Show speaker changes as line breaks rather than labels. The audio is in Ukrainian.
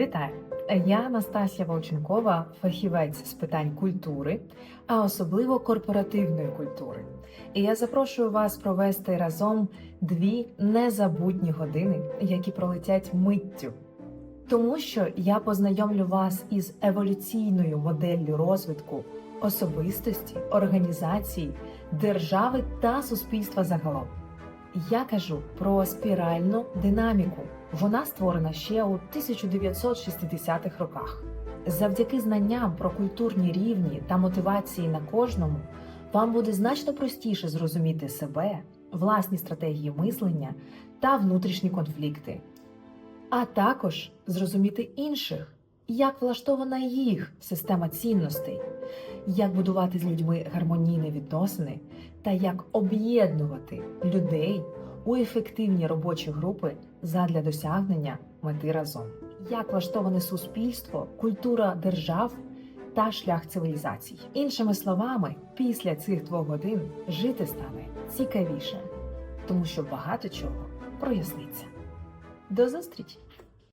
Вітаю! Я Настасія Волченкова, фахівець з питань культури, а особливо корпоративної культури. І я запрошую вас провести разом дві незабутні години, які пролетять миттю. Тому що я познайомлю вас із еволюційною моделлю розвитку особистості, організації, держави та суспільства загалом. Я кажу про спіральну динаміку. Вона створена ще у 1960-х роках. Завдяки знанням про культурні рівні та мотивації на кожному вам буде значно простіше зрозуміти себе, власні стратегії мислення та внутрішні конфлікти, а також зрозуміти інших, як влаштована їх система цінностей, як будувати з людьми гармонійні відносини та як об'єднувати людей у ефективні робочі групи задля досягнення мети разом. Як влаштоване суспільство, культура держав та шлях цивілізацій. Іншими словами, після цих двох годин жити стане цікавіше, тому що багато чого проясниться. До зустрічі!